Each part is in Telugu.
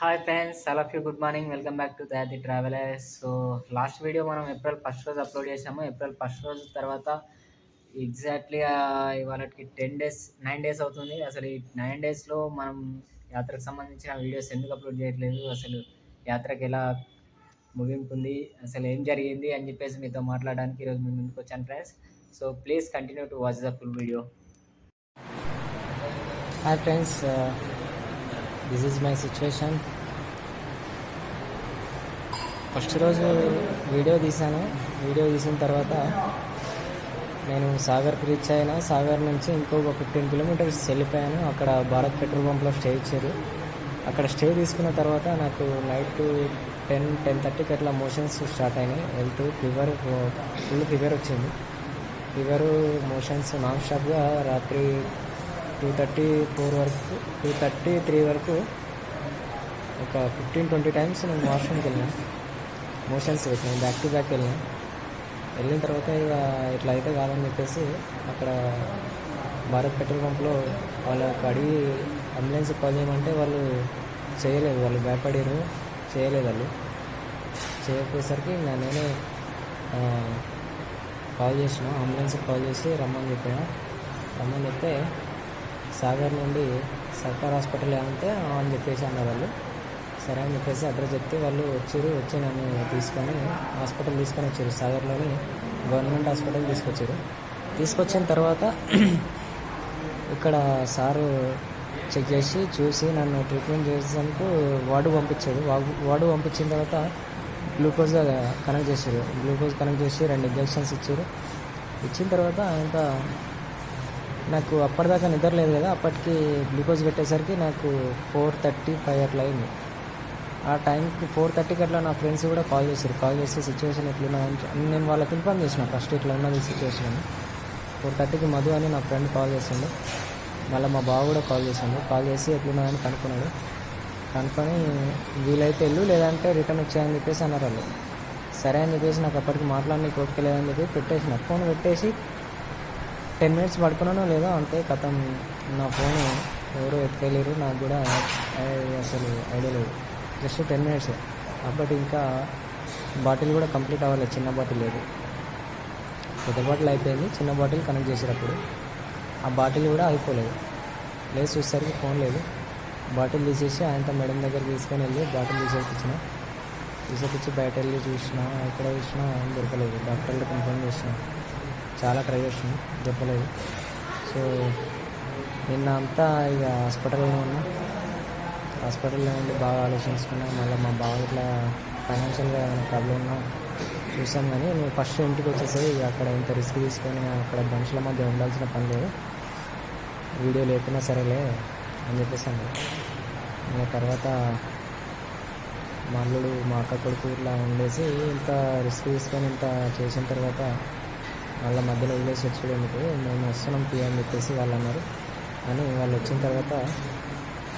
Hi friends all of you good morning welcome back to Dayadi travellers so last video మనం ఏప్రిల్ ఫస్ట్ రోజు అప్లోడ్ చేసాము ఏప్రిల్ ఫస్ట్ రోజు తర్వాత ఎగ్జాక్ట్లీ ఇవాళకి టెన్ డేస్ నైన్ డేస్ అవుతుంది. అసలు ఈ నైన్ డేస్లో మనం యాత్రకు సంబంధించిన వీడియోస్ ఎందుకు అప్లోడ్ చేయట్లేదు? అసలు యాత్రకి ఎలా ముగింపుంది అసలు ఏం జరిగింది? అని చెప్పేసి మీతో మాట్లాడడానికి ఈరోజు మీ ముందుకు వచ్చాను friends so please continue to watch the full video hi friends this is my situation first రోజు వీడియో తీశాను. వీడియో తీసిన తర్వాత నేను సాగర్కి రీచ్ అయినా సాగర్ నుంచి ఇంకొక ఫిఫ్టీన్ కిలోమీటర్స్ వెళ్ళిపోయాను. అక్కడ భారత్ పెట్రోల్ పంప్లో స్టే ఇచ్చారు అక్కడ స్టే తీసుకున్న తర్వాత నాకు నైట్ టెన్ టెన్ థర్టీకి అట్లా మోషన్స్ స్టార్ట్ అయినాయి. హెల్త్ ఫీవర్ ఫుల్ ఫీవర్ వచ్చింది. ఫీవరు మోషన్స్ నాన్ స్టాప్గా రాత్రి టూ థర్టీ ఫోర్ వరకు టూ థర్టీ త్రీ వరకు ఒక ఫిఫ్టీన్ ట్వంటీ టైమ్స్ నేను వాష్రూమ్కి వెళ్ళాను. మోషన్స్ పెట్టినాను బ్యాక్ టు బ్యాక్ వెళ్ళాను. వెళ్ళిన తర్వాత ఇక ఇట్లా అయితే కాదని చెప్పేసి అక్కడ భారత్ పెట్రోల్ పంప్లో వాళ్ళకి అడిగి అంబులెన్స్ కాల్ చేయమంటే వాళ్ళు చేయలేదు వాళ్ళు భయపడారు చేయలేదు వాళ్ళు. చేయకపోయేసరికి ఇంకా నేనే కాల్ చేసిన అంబులెన్స్కి కాల్ చేసి రమ్మని చెప్పాను. రమ్మని చెప్తే సాగర్ నుండి సర్కార్ హాస్పిటల్ ఏమంటే అని చెప్పేసి అన్నారు వాళ్ళు. సరే అని చెప్పేసి అడ్రస్ చెప్తే వాళ్ళు వచ్చారు వచ్చి నన్ను తీసుకొని హాస్పిటల్ తీసుకొని వచ్చారు. సాగర్లోని గవర్నమెంట్ హాస్పిటల్ తీసుకొచ్చారు. తీసుకొచ్చిన తర్వాత ఇక్కడ సారు చెక్ చేసి చూసి నన్ను ట్రీట్మెంట్ చేసేందుకు వార్డు పంపించారు. వార్డు పంపించిన తర్వాత గ్లూకోజ్ కనెక్ట్ చేశారు. గ్లూకోజ్ కనెక్ట్ చేసి రెండు ఇంజెక్షన్స్ ఇచ్చారు. ఇచ్చిన తర్వాత అంత నాకు అప్పటిదాకా నిద్ర లేదు కదా అప్పటికి గ్లూకోజ్ పెట్టేసరికి నాకు ఫోర్ థర్టీ ఫైవ్ అట్లా అయింది. ఆ టైంకి ఫోర్ థర్టీకి అట్లా నా ఫ్రెండ్స్ కూడా కాల్ చేశారు. కాల్ చేసి సిచ్యువేషన్ ఎట్లున్నా అని నేను వాళ్ళకి ఇన్ఫార్మ్ చేసిన ఫస్ట్ ఇట్లా ఉన్నది సిచ్యువేషన్ అని. ఫోర్ థర్టీకి మధు అని నా ఫ్రెండ్ కాల్ చేసిండు. మళ్ళీ మా బావ కూడా కాల్ చేసిండు. కాల్ చేసి ఎట్లున్నదని కనుక్కున్నాడు. కనుక్కొని వీలైతే వెళ్ళు లేదంటే రిటర్న్ వచ్చాయని చెప్పేసి అన్నారు వాళ్ళు. సరే అని చెప్పేసి నాకు అప్పటికి మాట్లాడి ఓపిక లేదని చెప్పి పెట్టేసిన. ఫోన్ పెట్టేసి టెన్ మినిట్స్ పడుకున్నానో లేదో అంతే కథం. నా ఫోన్ ఎవరు ఎత్తుకెళ్ళారు నాకు కూడా అసలు ఐడియా లేదు. Just ten minutes. అప్పటి ఇంకా బాటిల్ కూడా కంప్లీట్ అవ్వలేదు చిన్న బాటిల్ లేదు. పెద్ద బాటిల్ అయిపోయింది చిన్న బాటిల్ కనెక్ట్ చేసేటప్పుడు. ఆ బాటిల్ కూడా అయిపోలేదు లేదు చూసేసరికి ఫోన్ లేదు. బాటిల్ తీసేసి ఆయనతో మేడం దగ్గర తీసుకొని వెళ్ళి బాటిల్ తీసేపించిన. తీసుకొచ్చి బయట వెళ్ళి చూసినా ఎక్కడ చూసినా ఏం దొరకలేదు. డాక్టర్లు కన్ఫర్మ్ చేసినా. చాలా ట్రై చేసిన దొరకలేదు సో నిన్న అంతా ఇక హాస్పిటల్లో ఉన్నా. హాస్పిటల్లో ఉండి బాగా ఆలోచించుకున్నా. మళ్ళీ మా బావ ఇట్లా ఫైనాన్షియల్గా ప్రాబ్లం ఉన్నా చూసాం కానీ నేను ఫస్ట్ ఇంటికి వచ్చేసరి అక్కడ ఇంత రిస్క్ తీసుకొని అక్కడ మనుషుల మధ్య ఉండాల్సిన పని లేదు. వీడియో లేకున్నా సరేలే అని చెప్పేసి ఇంకా తర్వాత మా అల్లుడు మా అక్క కొడుకు ఇట్లా ఉండేసి ఇంత రిస్క్ తీసుకొని ఇంత చేసిన తర్వాత వాళ్ళ మధ్యలో వదిలేసి వచ్చాడు ఎందుకు? మేము వస్తున్నాం తీ అని చెప్పేసి వాళ్ళు అన్నారు. అని వాళ్ళు వచ్చిన తర్వాత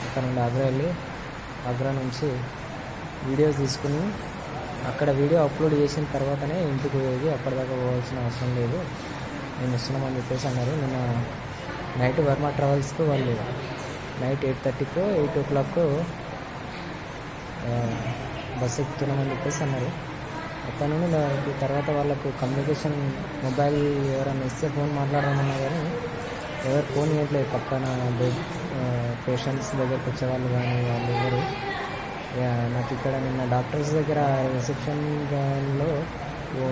అక్కడ నుండి ఆగ్రా వెళ్ళి ఆగ్రా నుంచి వీడియోస్ తీసుకుని అక్కడ వీడియో అప్లోడ్ చేసిన తర్వాతనే ఇంటికి పోయేది. అప్పటిదాకా పోవాల్సిన అవసరం లేదు. మేము వస్తున్నామని చెప్పేసి అన్నారు. నిన్న నైట్ వర్మ ట్రావెల్స్కు వాళ్ళు నైట్ ఎయిట్ థర్టీకో ఎయిట్ ఓ క్లాక్ బస్సు ఎక్కుతున్నామని చెప్పేసి అన్నారు. అక్కడ నుండి దానికి తర్వాత వాళ్ళకు కమ్యూనికేషన్ మొబైల్ ఎవరైనా ఇస్తే ఫోన్ మాట్లాడమన్నా కానీ ఎవరు ఫోన్ ఇవ్వట్లేదు పక్కన బెడ్ పేషెంట్స్ దగ్గరకు వచ్చేవాళ్ళు కానీ వాళ్ళు ఎవరు? ఇక నాకు ఇక్కడ నిన్న డాక్టర్స్ దగ్గర రిసెప్షన్లో ఓ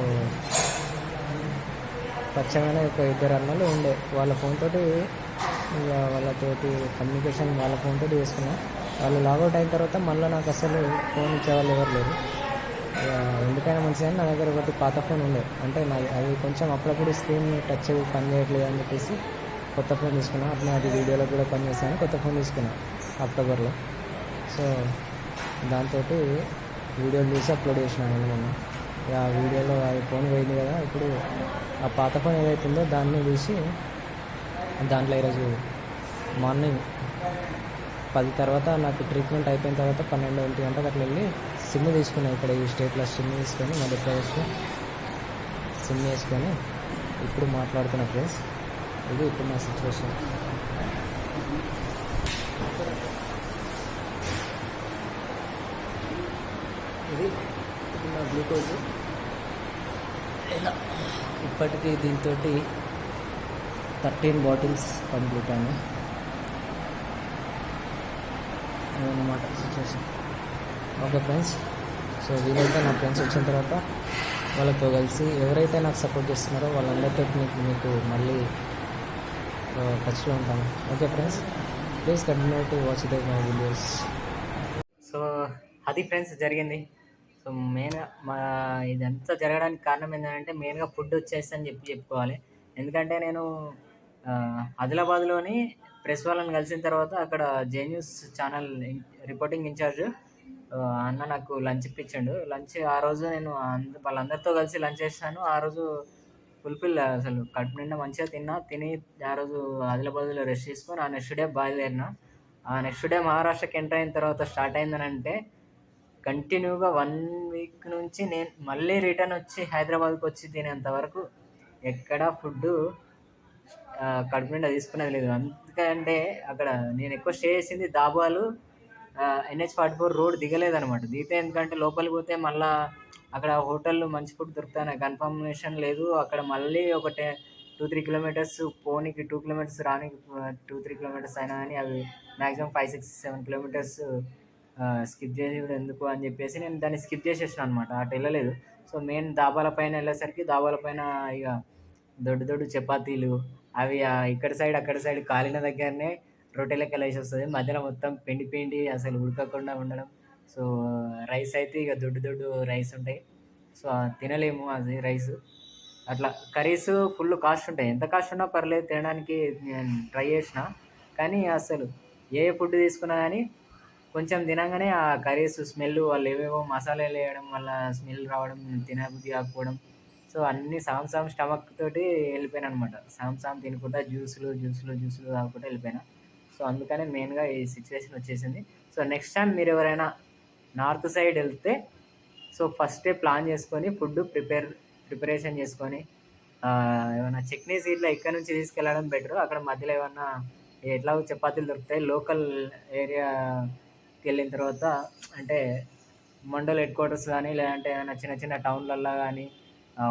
ఒక ఇద్దరు అన్నలు ఉండే. వాళ్ళ ఫోన్ తోటి ఇక వాళ్ళతోటి కమ్యూనికేషన్ వాళ్ళ ఫోన్ తోటి చేసుకున్నా. వాళ్ళు లాగౌట్ అయిన తర్వాత మళ్ళీ నాకు అసలు ఫోన్ ఇచ్చేవాళ్ళు ఎవరు లేరు. ఎందుకైనా మంచిదని నా దగ్గర ఒకటి పాత ఫోన్ ఉండే. అంటే నా అది కొంచెం అప్పుడప్పుడు స్క్రీన్ టచ్ పని చేయట్లేదు అని చెప్పేసి కొత్త ఫోన్ తీసుకున్నాను అట్లా అది వీడియోలో కూడా పని చేస్తాను కొత్త ఫోన్ తీసుకున్నాను అక్టోబర్లో. సో దాంతో వీడియోలు తీసి అప్లోడ్ చేసినాను నేను మొన్న. ఇక ఆ వీడియోలో అది ఫోన్ పోయింది కదా ఇప్పుడు ఆ పాత ఫోన్ ఏదైతుందో దాన్ని తీసి దాంట్లో ఈరోజు మార్నింగ్ పది తర్వాత నాకు ట్రీట్మెంట్ అయిపోయిన తర్వాత పన్నెండు ఒంటి గంటలకు అట్లా వెళ్ళి సిమ్ తీసుకున్నాను ఇక్కడ ఈ స్టేట్లో సిమ్ తీసుకొని మధ్యప్రదేశ్లో సిమ్ వేసుకొని ఇప్పుడు మాట్లాడుతున్న ఫ్రెండ్స్ ఇది ఇప్పుడు నా సిచ్యువేషన్ ఇది నా గ్లూకోజ్ ఇలా. ఇప్పటికీ దీంతో థర్టీన్ బాటిల్స్ కంప్లీట్ అయినాయి. అనమాట సిచ్యువేషన్ ఓకే ఫ్రెండ్స్ సో వీలైతే నా ఫ్రెండ్స్ వచ్చిన తర్వాత వాళ్ళతో కలిసి ఎవరైతే నాకు సపోర్ట్ చేస్తున్నారో వాళ్ళందరితో మీకు మీకు మళ్ళీ టచ్లో ఉంటాను. Okay friends please continue to watch the my videos so అది ఫ్రెండ్స్ జరిగింది. సో మెయిన్ మా ఇదంతా జరగడానికి కారణం ఏంటంటే మెయిన్గా ఫుడ్ వచ్చేసి అని చెప్పి చెప్పుకోవాలి. ఎందుకంటే నేను ఆదిలాబాద్లోని ప్రెస్ వాళ్ళని కలిసిన తర్వాత అక్కడ J news channel reporting incharge అన్న నాకు లంచ్ ఇప్పించాడు. లంచ్ ఆ రోజు నేను అంద- వాళ్ళందరితో కలిసి లంచ్ చేస్తాను ఆ రోజు ఫుల్ఫిల్ అసలు కడుపు నిండా మంచిగా తిన్నా. తిని ఆ రోజు ఆదిలాబాద్లో రెస్ట్ తీసుకొని ఆ నెక్స్ట్ డే బయలుదేరిన. ఆ నెక్స్ట్ డే మహారాష్ట్రకి ఎంటర్ అయిన తర్వాత స్టార్ట్ అయిందని అంటే కంటిన్యూగా వన్ వీక్ నుంచి నేను మళ్ళీ రిటర్న్ వచ్చి హైదరాబాద్కి వచ్చి తినేంత వరకు ఎక్కడ ఫుడ్ కడుపు నిండా తీసుకునేది లేదు. ఎందుకంటే అక్కడ నేను ఎక్కువ స్టే చేసింది దాబాలు ఎన్హెచ్ ఫార్టీ ఫోర్ రోడ్ దిగలేదనమాట దిగితే ఎందుకంటే లోపలికి పోతే మళ్ళా అక్కడ హోటల్ మంచి ఫుడ్ దొరుకుతాయి కన్ఫర్మేషన్ లేదు. అక్కడ మళ్ళీ ఒక టూ త్రీ కిలోమీటర్స్ పోనీకి టూ కిలోమీటర్స్ రానికి టూ త్రీ కిలోమీటర్స్ అయినా కానీ అవి maximum five six seven kilometres skip చేసి ఎందుకు అని చెప్పేసి నేను దాన్ని స్కిప్ చేసేసాను అనమాట అటు వెళ్ళలేదు. సో మెయిన్ దాబాల పైన వెళ్ళేసరికి దాబాల పైన ఇక దొడ్డు దొడ్డు చపాతీలు అవి ఇక్కడ సైడ్ అక్కడ సైడ్ కాలిన దగ్గరనే రొట్టెలకి వెళ్ళేసి వస్తుంది మధ్యలో మొత్తం పిండి పిండి అసలు ఉడకకుండా ఉండడం. సో రైస్ అయితే ఇక దొడ్డు దొడ్డు రైస్ ఉంటాయి. సో తినలేము అది రైస్. అట్లా కర్రీస్ ఫుల్ కాస్ట్ ఉంటాయి. ఎంత కాస్ట్ ఉన్నా పర్లేదు తినడానికి నేను ట్రై చేసిన. కానీ అసలు ఏ ఫుడ్ తీసుకున్నా కానీ కొంచెం తినగానే ఆ కర్రీస్ స్మెల్ వాళ్ళు ఏవేవో మసాలాలు వేయడం వల్ల స్మెల్ రావడం తినబుద్ధి కాకపోవడం సో అన్ని సామ్ సామ్ స్టమక్ తోటి వెళ్ళిపోయాను అనమాట సామ్ సామ్ తినుకుంటా జ్యూసులు జ్యూసులు జ్యూసులు తాగుకుంటూ వెళ్ళిపోయినా. సో అందుకనే మెయిన్గా ఈ సిచ్యువేషన్ వచ్చేసింది. సో నెక్స్ట్ టైం మీరు ఎవరైనా నార్త్ సైడ్ వెళ్తే సో ఫస్టే ప్లాన్ చేసుకొని ఫుడ్ ప్రిపేర్ ప్రిపరేషన్ చేసుకొని ఏమైనా చట్నీస్ ఇట్లా ఇక్కడ నుంచి తీసుకెళ్ళడం బెటర్? అక్కడ మధ్యలో ఏమన్నా ఎట్లా చపాతీలు దొరుకుతాయి? లోకల్ ఏరియాకి వెళ్ళిన తర్వాత అంటే మండల్ హెడ్ క్వార్టర్స్ కానీ లేదంటే ఏమైనా చిన్న చిన్న టౌన్లల్లో కానీ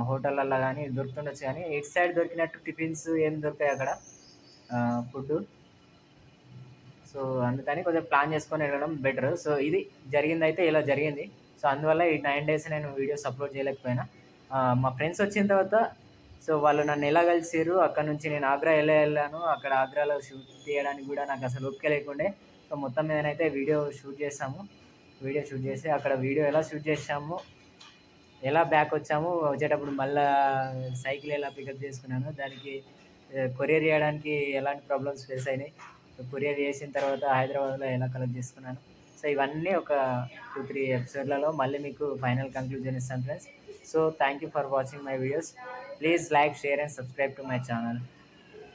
హోటళ్ళల్లో కానీ దొరుకుతుండొచ్చు కానీ ఎయిట్ సైడ్ దొరికినట్టు టిఫిన్స్ ఏం దొరుకుతాయి అక్కడ ఫుడ్ సో అందుకని కొంచెం ప్లాన్ చేసుకొని వెళ్ళడం బెటర్. సో ఇది జరిగింది అయితే ఇలా జరిగింది. సో అందువల్ల ఈ నైన్ డేస్ నేను వీడియోస్ అప్లోడ్ చేయలేకపోయినా. మా ఫ్రెండ్స్ వచ్చిన తర్వాత సో వాళ్ళు నన్ను ఎలా కలిసిరు అక్కడ నుంచి నేను ఆగ్రా ఎలా వెళ్ళాను అక్కడ ఆగ్రాలో షూట్ తీయడానికి కూడా నాకు అసలు ఓపిక లేకుండే. సో మొత్తం మీదనైతే వీడియో షూట్ చేసాము వీడియో షూట్ చేసి అక్కడ వీడియో ఎలా షూట్ చేసాము ఎలా బ్యాక్ వచ్చాము వచ్చేటప్పుడు మళ్ళా సైకిల్ ఎలా పికప్ చేసుకున్నాను దానికి కొరియర్ చేయడానికి ఎలాంటి ప్రాబ్లమ్స్ ఫేస్ అయినాయి. కొరియర్ చేసిన తర్వాత హైదరాబాద్లో ఎలా కలెక్ట్ చేసుకున్నాను. సో ఇవన్నీ ఒక టూ త్రీ ఎపిసోడ్లలో మళ్ళీ మీకు ఫైనల్ కంక్లూజన్ ఇస్తాను friends so thank you for watching my videos please like share and subscribe to my channel